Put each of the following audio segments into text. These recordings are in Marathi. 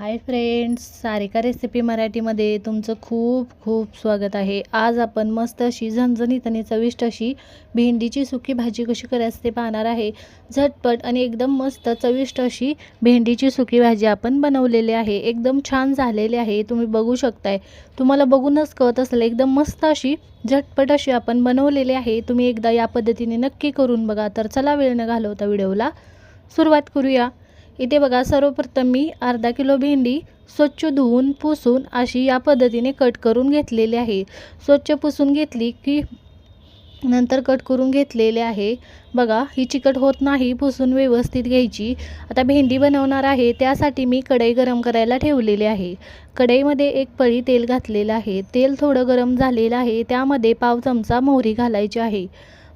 हाय फ्रेंड्स सारिका रेसिपी मराठीमध्ये तुमचं खूप खूप स्वागत आहे. आज आपण मस्त अशी झणझणीत आणि चविष्ट अशी भेंडीची सुकी भाजी कशी करायची ते पाहणार आहे. झटपट आणि एकदम मस्त चविष्ट अशी भेंडीची सुकी भाजी आपण बनवलेली आहे. एकदम छान झालेली आहे. तुम्ही बघू शकताय. तुम्हाला बघूनच कळत असेल एकदम मस्त अशी झटपट अशी आपण बनवलेली आहे. तुम्ही एकदा या पद्धतीने नक्की करून बघा. तर चला वेळ न घालवता व्हिडिओला सुरुवात करूया. इथे बघा सर्वप्रथम मी अर्धा किलो भेंडी स्वच्छ धुवून पुसून अशी या पद्धतीने कट करून घेतलेली आहे. स्वच्छ पुसून घेतली की नंतर कट करून घेतलेले आहे. बघा ही चिकट होत नाही पुसून व्यवस्थित घ्यायची. आता भेंडी बनवणार आहे त्यासाठी मी कढई गरम करायला ठेवलेली आहे. कढईमध्ये एक पळी तेल घातलेलं आहे. तेल थोडं गरम झालेलं आहे त्यामध्ये पाव चमचा मोहरी घालायची आहे.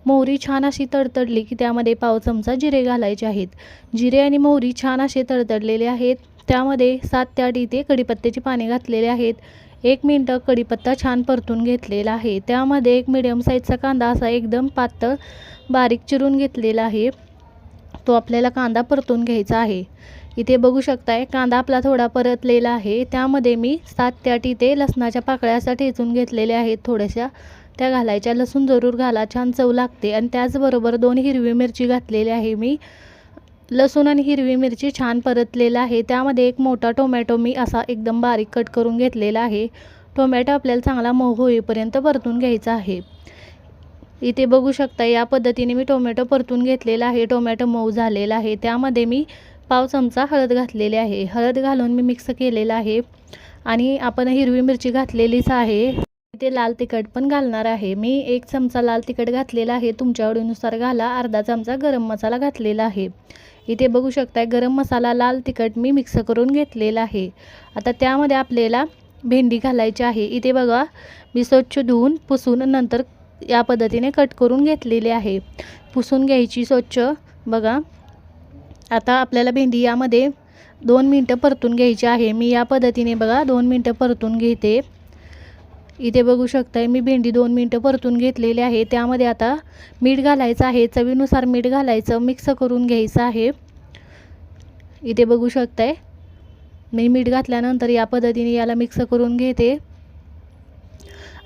मोहरी छान अशी तडतडली की त्यामध्ये पाव चमचा जिरे घालायचे आहेत. जिरे आणि मोहरी छान असे तडतडलेले आहेत. त्यामध्ये सात ते आठ इथे कढीपत्त्याची पाने घातलेले आहेत. एक मिनटं कढीपत्ता छान परतून घेतलेला आहे. त्यामध्ये एक मिडियम साईजचा कांदा असा एकदम पातळ बारीक चिरून घेतलेला आहे. तो आपल्याला कांदा परतून घ्यायचा आहे. इथे बघू शकताय कांदा आपला थोडा परतलेला आहे. त्यामध्ये मी सात ते आठ इथे लसणाच्या पाकळ्या असा ठेचून घेतलेल्या आहेत थोड्याशा. त्या घालायच्या लसूण जरूर घाला छान चव लागते. आणि त्याचबरोबर दोन हिरवी मिरची घातलेली आहे मी. लसूण आणि हिरवी मिरची छान परतलेलं आहे. त्यामध्ये एक मोठा टोमॅटो मी असा एकदम बारीक कट करून घेतलेला आहे. टोमॅटो आपल्याला चांगला मऊ होईपर्यंत परतून घ्यायचा आहे. इथे बघू शकता या पद्धतीने मी टोमॅटो परतून घेतलेला आहे. टोमॅटो मऊ झालेला आहे. त्यामध्ये मी पाव चमचा हळद घातलेली आहे. हळद घालून मी मिक्स केलेला आहे. आणि आपण हिरवी मिरची घातलेलीच आहे. इथे लाल तिखट पण घालणार आहे. मी एक चमचा लाल तिखट घातलेला आहे. तुमच्या आवडीनुसार घाला. अर्धा चमचा गरम मसाला घातलेला आहे. इथे बघू शकताय गरम मसाला लाल तिखट मी मिक्स करून घेतलेला आहे. आता त्यामध्ये आपल्याला भेंडी घालायची आहे. इथे बघा मी स्वच्छ धुवून पुसून नंतर या पद्धतीने कट करून घेतलेले आहे. पुसून घ्यायची स्वच्छ. बघा आता आपल्याला भेंडी यामध्ये दोन मिनटं परतून घ्यायची आहे. मी या पद्धतीने बघा दोन मिनटं परतून घेते. इथे बघू शकताय मी भेंडी दोन मिनटं परतून घेतलेली आहे. त्यामध्ये आता मीठ घालायचं आहे चवीनुसार मीठ घालायचं मिक्स करून घ्यायचं आहे. इथे बघू शकताय मी मीठ घातल्यानंतर या पद्धतीने याला मिक्स करून घेते.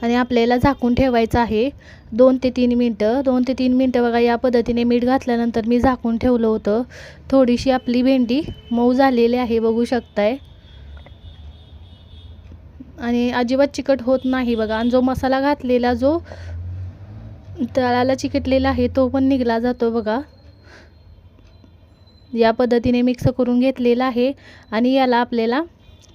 आणि आपल्याला झाकून ठेवायचं आहे. दोन ते तीन मिनटं दोन ते तीन मिनटं बघा या पद्धतीने मीठ घातल्यानंतर मी झाकून ठेवलं होतं. थोडीशी आपली भेंडी मऊ झालेली आहे बघू शकताय. आणि अजिबात चिकट होत नाही बघा. आणि जो मसाला घातलेला जो तळाला चिकटलेला आहे तो पण निघला जातो बघा. या पद्धतीने मिक्स करून घेतलेला आहे आणि याला आपल्याला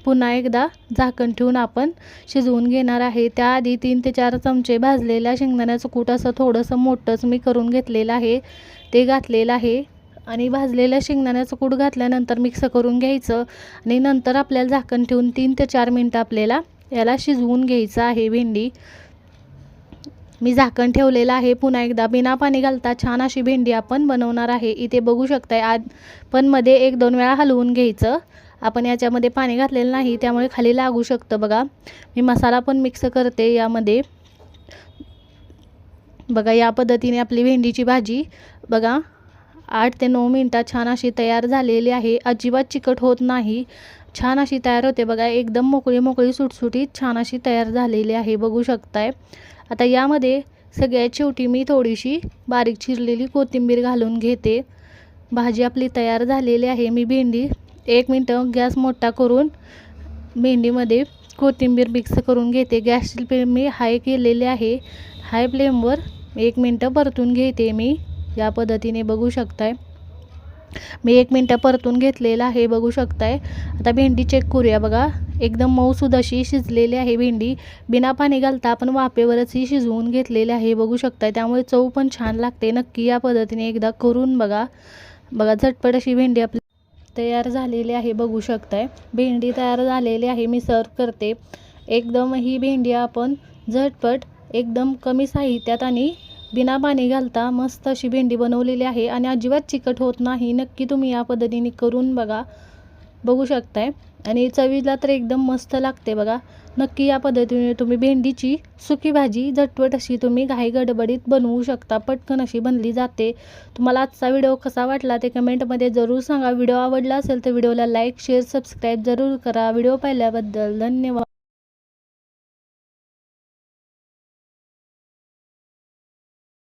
पुन्हा एकदा झाकण ठेवून आपण शिजवून घेणार आहे. त्याआधी तीन ते चार चमचे भाजलेल्या शेंगदाण्याचं कूट असं थोडंसं मोठंच मी करून घेतलेलं आहे. ते घातलेलं आहे आणि भाजलेल्या शेंगदाण्याचं कूट घातल्यानंतर मिक्स करून घ्यायचं आणि नंतर आपल्याला झाकण ठेवून तीन ते चार मिनटं आपल्याला याला शिजवून घ्यायचं आहे भेंडी. मी झाकण ठेवलेलं आहे. पुन्हा एकदा बिना पाणी घालता छान अशी भेंडी आपण बनवणार आहे. इथे बघू शकताय आज पण मध्ये एक दोन वेळा हलवून घ्यायचं. आपण याच्यामध्ये पाणी घातलेलं नाही त्यामुळे खाली लागू शकतं बघा. मी मसाला पण मिक्स करते यामध्ये. बघा या पद्धतीने आपली भेंडीची भाजी बघा आठ ते नऊ मिनटात छान अशी तयार झालेली आहे. अजिबात चिकट होत नाही. छान अशी तयार होते बघा. एकदम मोकळी मोकळी सुटसुटीत छान अशी तयार झालेली आहे. बघू शकताय. आता यामध्ये सगळ्यात शेवटी मी थोडीशी बारीक चिरलेली कोथिंबीर घालून घेते. भाजी आपली तयार झालेली आहे. मी भेंडी एक मिनटं गॅस मोठा करून भेंडीमध्ये कोथिंबीर मिक्स करून घेते. गॅसची फ्लेम मी हाय केलेली आहे. हाय फ्लेमवर एक मिनटं परतून घेते मी. या पद्धतीने बघू शकताय. मी एक मिनटं परतून घेतलेलं आहे बघू शकताय. आता भेंडी चेक करूया बघा. एकदम मऊसूद अशी शिजलेली आहे भेंडी. बिना पाणी घालता आपण वाफेवरच ही शिजवून घेतलेली आहे बघू शकताय. त्यामुळे चव पण छान लागते. नक्की या पद्धतीने एकदा करून बघा. बघा झटपट अशी भेंडी आपली तयार झालेली आहे बघू शकताय. भेंडी तयार झालेली आहे मी सर्व करते. एकदम ही भेंडी आपण झटपट एकदम कमी साहित्यात आणि बिना पाणी घालता मस्त अशी भेंडी बनवलेली आहे आणि अजिबात चिकट होत नाही. नक्की तुम्ही या पद्धतीने करून बघा. बघू शकताय. आणि चवीला तर एकदम मस्त लागते बघा. नक्की या पद्धतीने तुम्ही भेंडीची सुकी भाजी झटपट अशी तुम्ही घाई गडबडीत बनवू शकता. पटकन अशी बनली जाते. तुम्हाला आजचा व्हिडिओ कसा वाटला ते कमेंटमध्ये जरूर सांगा. व्हिडिओ आवडला असेल तर व्हिडिओला लाईक शेअर सबस्क्राईब जरूर करा. व्हिडिओ पाहिल्याबद्दल धन्यवाद.